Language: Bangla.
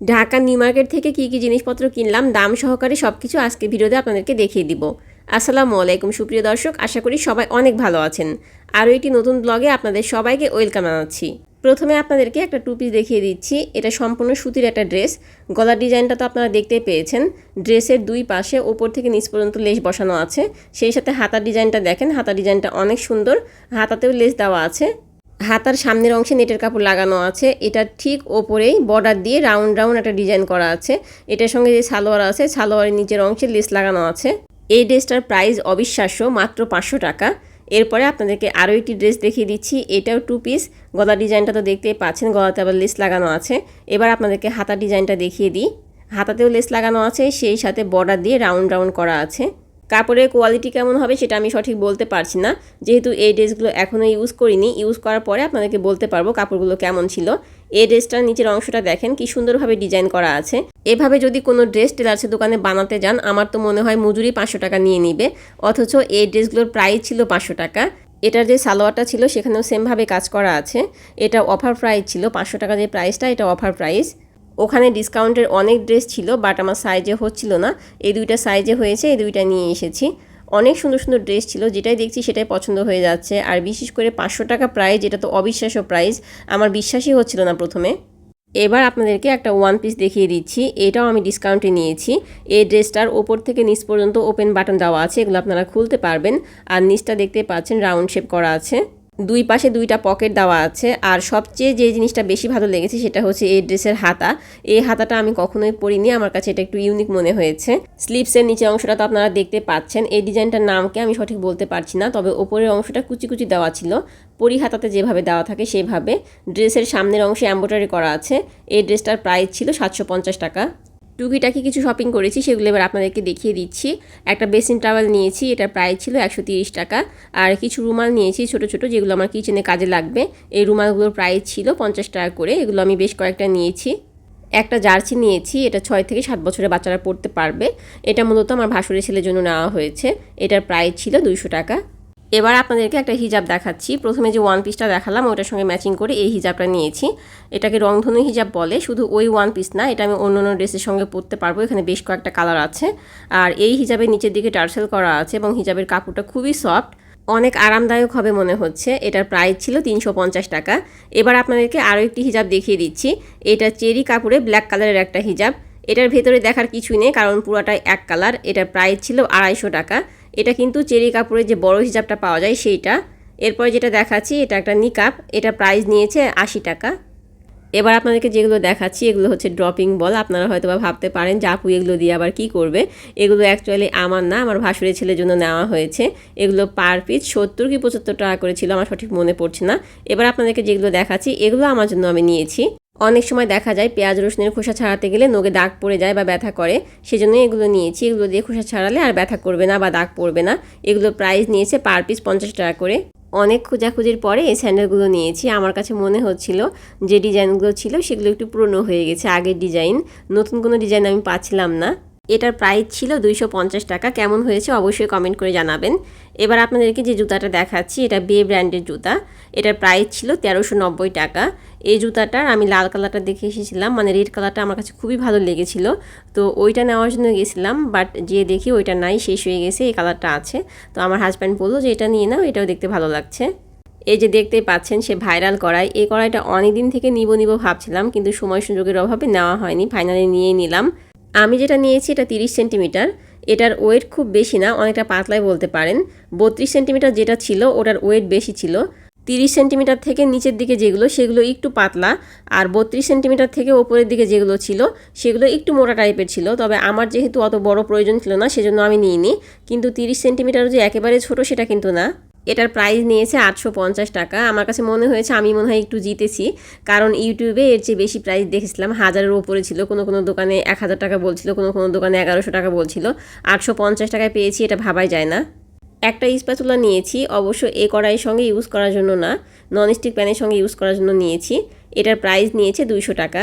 ঢাকা নিউ মার্কেট থেকে কী কী জিনিসপত্র কিনলাম, দাম সহকারে সব কিছু আজকে ভিডিওতে আপনাদেরকে দেখিয়ে দিব। আসসালামু আলাইকুম সুপ্রিয় দর্শক, আশা করি সবাই অনেক ভালো আছেন। আরও একটি নতুন ব্লগে আপনাদের সবাইকে ওয়েলকাম জানাচ্ছি। প্রথমে আপনাদেরকে একটা টু পিস দেখিয়ে দিচ্ছি। এটা সম্পূর্ণ সুতির একটা ড্রেস গলার ডিজাইনটা তো আপনারা দেখতে পেয়েছেন। ড্রেসের দুই পাশে ওপর থেকে নিচ পর্যন্ত লেস বসানো আছে। সেই সাথে হাতার ডিজাইনটা দেখেন। হাতার ডিজাইনটা অনেক সুন্দর। হাতাতেও লেস দেওয়া আছে। হাতার সামনের অংশে নেটের কাপড় লাগানো আছে। এটার ঠিক ওপরেই বর্ডার দিয়ে রাউন্ড রাউন্ড একটা ডিজাইন করা আছে। এটার সঙ্গে যে সালোয়ার আছে, সালোয়ারের নিচের অংশে লেস লাগানো আছে। এই ড্রেসটার প্রাইস অবিশ্বাস্য, মাত্র পাঁচশো টাকা। এরপরে আপনাদেরকে আরও একটি ড্রেস দেখিয়ে দিচ্ছি। এটাও টু পিস গলা ডিজাইনটা তো দেখতেই পাচ্ছেন, গলাতে আবার লেস লাগানো আছে। এবার আপনাদেরকে হাতা ডিজাইনটা দেখিয়ে দিই। হাতাতেও লেস লাগানো আছে, সেই সাথে বর্ডার দিয়ে রাউন্ড রাউন্ড করা আছে। কাপড়ের কোয়ালিটি কেমন হবে সেটা আমি সঠিক বলতে পারছি না। যেহেতু এই ড্রেসগুলো এখনও ইউজ করিনি ইউজ করার পরে আপনাদেরকে বলতে পারব কাপড়গুলো কেমন ছিল। এই ড্রেসটার নিচের অংশটা দেখেন, কি সুন্দরভাবে ডিজাইন করা আছে। এভাবে যদি কোনো ড্রেস টেলার্সের দোকানে বানাতে যান, আমার তো মনে হয় মজুরি পাঁচশো টাকা নিয়ে নিবে। অথচ এই ড্রেসগুলোর প্রাইস ছিল পাঁচশো টাকা। এটার যে সালোয়ারটা ছিল, সেখানেও সেমভাবে কাজ করা আছে। এটা অফার প্রাইস ছিল, পাঁচশো টাকা যে প্রাইসটা এটা অফার প্রাইস ওখানে ডিসকাউন্টের অনেক ড্রেস ছিল, বাট আমার সাইজে হচ্ছিল না। এই দুইটা সাইজে হয়েছে, এই দুইটা নিয়ে এসেছি। অনেক সুন্দর সুন্দর ড্রেস ছিল, যেটাই দেখছি সেটাই পছন্দ হয়ে যাচ্ছে। আর বিশেষ করে পাঁচশো টাকা প্রাইস এটা তো অবিশ্বাস্য প্রাইস আমার বিশ্বাসই হচ্ছিল না প্রথমে। এবার আপনাদেরকে একটা ওয়ান পিস দেখিয়ে দিচ্ছি, এটাও আমি ডিসকাউন্টে নিয়েছি। এই ড্রেসটার ওপর থেকে নিচ পর্যন্ত ওপেন বাটন দেওয়া আছে, এগুলো আপনারা খুলতে পারবেন। আর নিচটা দেখতে পাচ্ছেন রাউন্ড শেপ করা আছে। দুই পাশে দুইটা পকেট দেওয়া আছে। আর সবচেয়ে যে জিনিসটা বেশি ভালো লেগেছে সেটা হচ্ছে এই ড্রেসের হাতা। এই হাতাটা আমি কখনোই পরিনি, আমার কাছে এটা একটু ইউনিক মনে হয়েছে। স্লিপসের নিচে অংশটা তো আপনারা দেখতে পাচ্ছেন। এই ডিজাইনটার নামকে আমি সঠিক বলতে পারছি না, তবে ওপরের অংশটা কুচি কুচি দেওয়া ছিল। পরি হাতাতে যেভাবে দেওয়া থাকে সেভাবে। ড্রেসের সামনের অংশে এম্ব্রয়ডারি করা আছে। এই ড্রেসটার প্রাইস ছিল সাতশো পঞ্চাশ টাকা। টুকিটাকি কিছু শপিং করেছি, সেগুলো এবার আপনাদেরকে দেখিয়ে দিচ্ছি। একটা বেসিন টাওয়েল নিয়েছি, এটার প্রাইস ছিল একশো তিরিশ টাকা। আর কিছু রুমাল নিয়েছি ছোট ছোট, যেগুলো আমার কিচেনে কাজে লাগবে। এই রুমালগুলোর প্রাইস ছিল পঞ্চাশ টাকা করে, এগুলো আমি বেশ কয়েকটা নিয়েছি। একটা জার্সি নিয়েছি, এটা ছয় থেকে সাত বছরের বাচ্চারা পড়তে পারবে। এটা মূলত আমার ভাসুরের ছেলের জন্য নেওয়া হয়েছে। এটার প্রাইস ছিল দুইশো টাকা। এবার আপনাদেরকে একটা হিজাব দেখাচ্ছি। প্রথমে যে ওয়ান পিসটা দেখালাম, ওটার সঙ্গে ম্যাচিং করে এই হিজাবটা নিয়েছি। এটাকে রংধনু হিজাব বলে, শুধু ওই ওয়ান পিস না, এটা আমি অন্য অন্য ড্রেসের সঙ্গে পরতে পারব। এখানে বেশ কয়েকটা কালার আছে। আর এই হিজাবের নিচের দিকে টার্সেল করা আছে এবং হিজাবের কাপড়টা খুবই সফট অনেক আরামদায়ক হবে মনে হচ্ছে। এটার প্রাইস ছিল তিনশো পঞ্চাশ টাকা। এবার আপনাদেরকে আরও একটি হিজাব দেখিয়ে দিচ্ছি। এটা চেরি কাপড়ে ব্ল্যাক কালারের একটা হিজাব। এটার ভেতরে দেখার কিছুই নেই, কারণ পুরাটাই এক কালার এটার প্রাইস ছিল আড়াইশো টাকা। এটা কিন্তু চেরি কাপড়ের যে বড় হিজাবটা পাওয়া যায় সেইটা। এরপরে যেটা দেখাচ্ছি, এটা একটা নিকাপ, এটা প্রাইস নিয়েছে আশি টাকা। এবার আপনাদেরকে যেগুলো দেখাচ্ছি, এগুলো হচ্ছে ড্রপিং বল আপনারা হয়তো বা ভাবতে পারেন যে, আপু, এগুলো দিয়ে আবার কি করবে? এগুলো অ্যাকচুয়ালি আমার না, আমার ভাসুরের ছেলের জন্য নেওয়া হয়েছে। এগুলো পার পিস সত্তর কি পঁচাত্তর টাকা করে ছিল, আমার সঠিক মনে পড়ছে না। এবার আপনাদেরকে যেগুলো দেখাচ্ছি, এগুলো আমার জন্য আমি নিয়েছি। অনেক সময় দেখা যায় পেঁয়াজ, রসুনের খোসা ছাড়াতে গেলে নোগে দাগ পড়ে যায় বা ব্যথা করে। সেজন্য এগুলো নিয়েছি। এগুলো দিয়ে খোসা ছাড়ালে আর ব্যথা করবে না বা দাগ পড়বে না। এগুলোর প্রাইস নিয়েছে পার পিস পঞ্চাশ টাকা করে। অনেক খোঁজাখুঁজির পরে এই স্যান্ডেলগুলো নিয়েছি। আমার কাছে মনে হচ্ছিল যে ডিজাইনগুলো ছিল সেগুলো একটু পুরনো হয়ে গেছে, আগের ডিজাইন নতুন কোনো ডিজাইন আমি পাচ্ছিলাম না। এটার প্রাইস ছিল দুইশো পঞ্চাশ টাকা। কেমন হয়েছে অবশ্যই কমেন্ট করে জানাবেন। এবার আপনাদেরকে যে জুতাটা দেখাচ্ছি, এটা বে ব্র্যান্ডের জুতা। এটার প্রাইস ছিল তেরোশো টাকা। এই জুতাটার আমি লাল কালারটা দেখে এসেছিলাম মানে রেড কালারটা আমার কাছে খুবই ভালো লেগেছিল। তো ওইটা নেওয়ার জন্য গেছিলাম বাট যে দেখি ওইটা নাই, শেষ হয়ে গেছে, এই কালারটা আছে। তো আমার হাজব্যান্ড বলল যে, এটা নিয়ে নাও, এটাও দেখতে ভালো লাগছে। এই যে দেখতে পাচ্ছেন, সে ভাইরাল কড়াই এই কড়াইটা অনেক দিন থেকে নিব নিব ভাবছিলাম, কিন্তু সময় সুযোগের অভাবে নেওয়া হয়নি ফাইনালি নিয়েই নিলাম। আমি যেটা নিয়েছি এটা তিরিশ সেন্টিমিটার। এটার ওয়েট খুব বেশি না, অনেকটা পাতলাই বলতে পারেন। বত্রিশ সেন্টিমিটার যেটা ছিল, ওটার ওয়েট বেশি ছিল। তিরিশ সেন্টিমিটার থেকে নিচের দিকে যেগুলো, সেগুলো একটু পাতলা। আর বত্রিশ সেন্টিমিটার থেকে ওপরের দিকে যেগুলো ছিল, সেগুলো একটু মোটা টাইপের ছিল। তবে আমার যেহেতু অত বড় প্রয়োজন ছিল না, সেজন্য আমি নিইনি। কিন্তু তিরিশ সেন্টিমিটার যে একেবারে ছোট, সেটা কিন্তু না। এটার প্রাইস নিয়েছে আটশো পঞ্চাশ টাকা। আমার কাছে মনে হয়েছে আমি মনে হয় একটু জিতেছি। কারণ ইউটিউবে এর চেয়ে বেশি প্রাইস দেখেছিলাম। হাজারের ওপরে ছিল। কোনো কোনো দোকানে এক হাজার টাকা বলছিল, কোনো কোনো দোকানে এগারোশো টাকা বলছিল। আটশো পঞ্চাশ টাকায় পেয়েছি, এটা ভাবাই যায় না। একটা স্প্যাচুলা নিয়েছি। অবশ্য এ কড়াইয়ের সঙ্গে ইউজ করার জন্য না ননস্টিক প্যানের সঙ্গে ইউজ করার জন্য নিয়েছি। এটার প্রাইস নিয়েছে দুইশো টাকা।